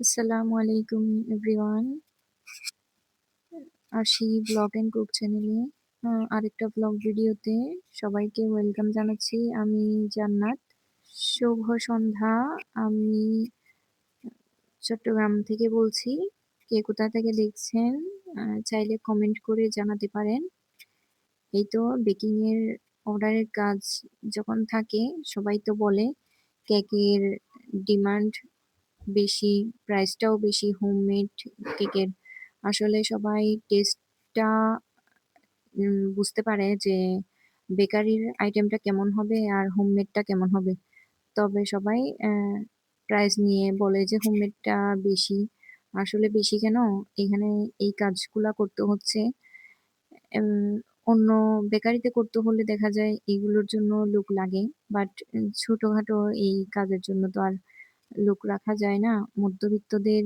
আসসালামু আলাইকুম everyone. Arshi blog and cook চ্যানেলে আরেকটা ব্লগ ভিডিওতে সবাইকে ওয়েলকাম জানাচ্ছি। আমি জান্নাত। শুভ সন্ধ্যা। আমি চট্টগ্রাম থেকে বলছি। কে কোথা থেকে দেখছেন চাইলে কমেন্ট করে জানাতে পারেন। এই তো বেকিং এর অর্ডারের কাজ যখন থাকে, সবাই তো বলে কেকের ডিমান্ড বেশি, প্রাইসটাও বেশি হোমমেড কেকের। আসলে সবাই টেস্টটা বুঝতে পারে যে বেকারির আইটেমটা কেমন হবে আর হোমমেডটা কেমন হবে। তবে সবাই প্রাইস নিয়ে বলে যে হোমমেডটা বেশি। আসলে বেশি কেন? এখানে এই কাজগুলা করতে হচ্ছে অন্য বেকারিতে করতে হলে দেখা যায় এগুলোর জন্য লোক লাগে। বাট ছোটখাটো এই কাজের জন্য তো আর লোক রাখা যায় না। মধ্যবিত্তদের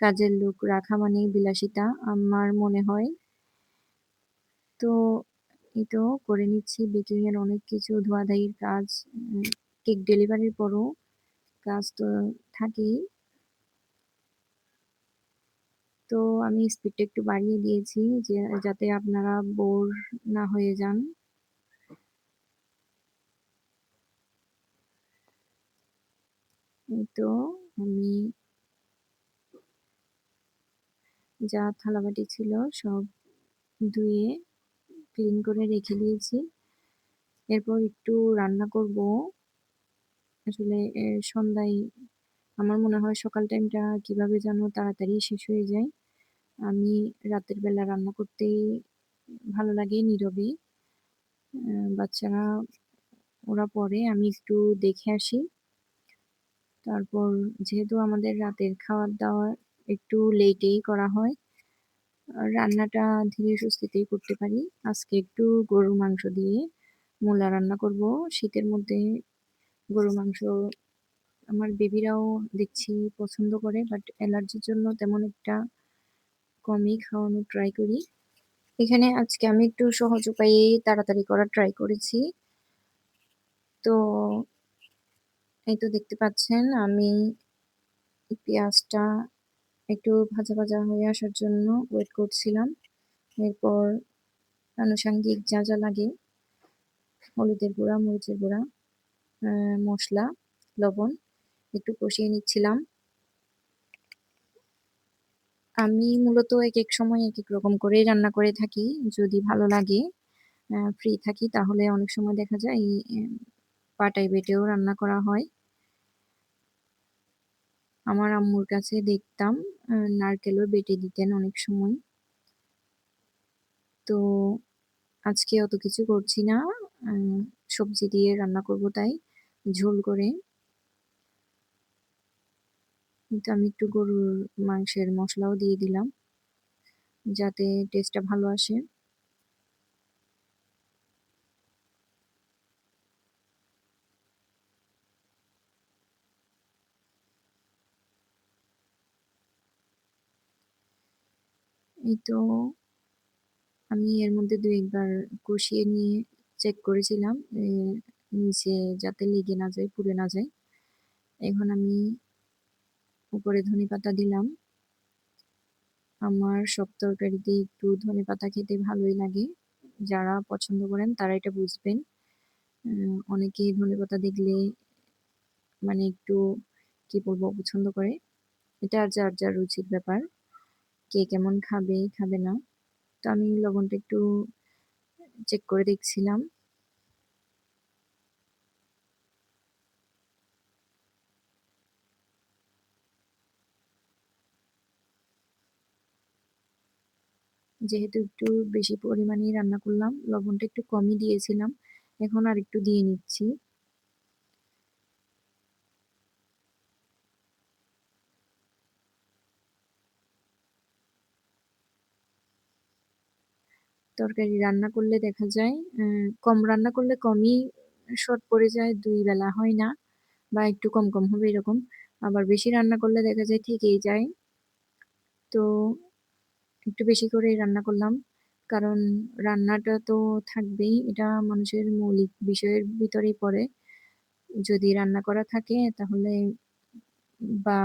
কাজের লোক রাখা মানে বিলাসিতা, আমার মনে হয়। তো এই তো করে নিচ্ছি বেকিং এর অনেক কিছু ধোয়াধাইয়ের কাজ। কেক ডেলিভারির পরও কাজ তো থাকেই। তো আমি স্পিডটা একটু বাড়িয়ে দিয়েছি যে, যাতে আপনারা বোর না হয়ে যান। তো আমি যা থালাবাটি ছিল সব ধুয়ে ক্লিন করে রেখে দিয়েছি। এরপর একটু রান্না করব। আসলে সন্ধ্যায় আমার মনে হয় সকাল টাইমটা কীভাবে যেন তাড়াতাড়ি শেষ হয়ে যায়। আমি রাতের বেলা রান্না করতেই ভালো লাগে নীরবে। বাচ্চারা, ওরা পরে, আমি একটু দেখে আসি। তারপর যেহেতু আমাদের রাতের খাওয়ার-দাওয়ার একটু লেটেই করা হয়। রান্নাটা ধীরে সুস্থিতেই করতে পারি। আজকে একটু গরুর মাংস দিয়ে মূলা রান্না করব। শীতের মধ্যে গরুর মাংস আমার বেবিরাও দেখছি পছন্দ করে বাট অ্যালার্জির জন্য তেমন একটা কমই খাওয়ানো ট্রাই করি। এখানে আজকে আমি একটু সহজ উপায়েই তাড়াতাড়ি করার ট্রাই করেছি। তো এই তো দেখতে পাচ্ছেন আমি পেঁয়াজটা একটু ভাজা, ভাজা হয়ে আসার জন্য ওয়েট করছিলাম। এরপর আনুষাঙ্গিক যা, যা লাগে হলুদের গুঁড়া, মরিচের গুঁড়া, আ মসলা, লবণ একটু কষিয়ে নিচ্ছিলাম। আমি মূলত এক এক সময় এক এক রকম করেই রান্না করে থাকি। যদি ভালো লাগে ফ্রি থাকি তাহলে অনেক সময় দেখা যায় পাটায় বেটেও রান্না করা হয়। আমার আম্মুর কাছে দেখতাম নারকেলও বেটে দিতেন অনেক সময়। তো আজকে অত কিছু করছি না। সবজি দিয়ে রান্না করব তাই, ঝোল করে। কিন্তু আমি একটু গরুর মাংসের মশলাও দিয়ে দিলাম। যাতে টেস্টটা ভালো আসে। এই তো আমি এর মধ্যে ২ ১ বার কষিয়ে নিয়ে চেক করেছিলাম নিচে যাতে লেগে না যায়, পুড়ে না যায়। এখন আমি উপরে ধনেপাতা দিলাম। আমার সব তরকারিতে একটু ধনেপাতা খেতে ভালোই লাগে। যারা পছন্দ করেন তারা এটা বুঝবেন। আ অনেকেই ধনেপাতা দেখলে মানে একটু কি বলব পছন্দ করে। এটা যার, যার রুচির ব্যাপার। কে কেমন খাবে, খাবে না। তো আমি লবণটা একটু চেক করে দেখছিলাম। যেহেতু একটু বেশি পরিমাণেই রান্না করলাম, লবণটা একটু কমই দিয়েছিলাম। এখন আর একটু দিয়ে নিচ্ছি। তরকারি রান্না করলে দেখা যায় কম রান্না করলে কমই শর্ট পড়ে যায়, দুই বেলা হয় না বা একটু কম, কম হবে এরকম। আবার বেশি রান্না করলে দেখা যায় থেকেই যায়। তো একটু বেশি করেই রান্না করলাম। কারণ রান্নাটা তো থাকবেই। এটা মানুষের মৌলিক বিষয়ের ভিতরেই পড়ে। যদি রান্না করা থাকে তাহলে বা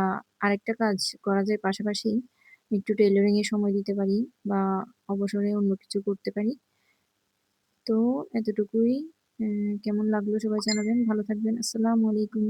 আরেকটা কাজ করা যায় পাশাপাশি একটু টেলারিং এ সময় দিতে পারি বা অবসরে অন্য কিছু করতে পারি। তো এতটুকুই। কেমন লাগল সবাই জানাবেন। ভালো থাকবেন। আসসালামু আলাইকুম।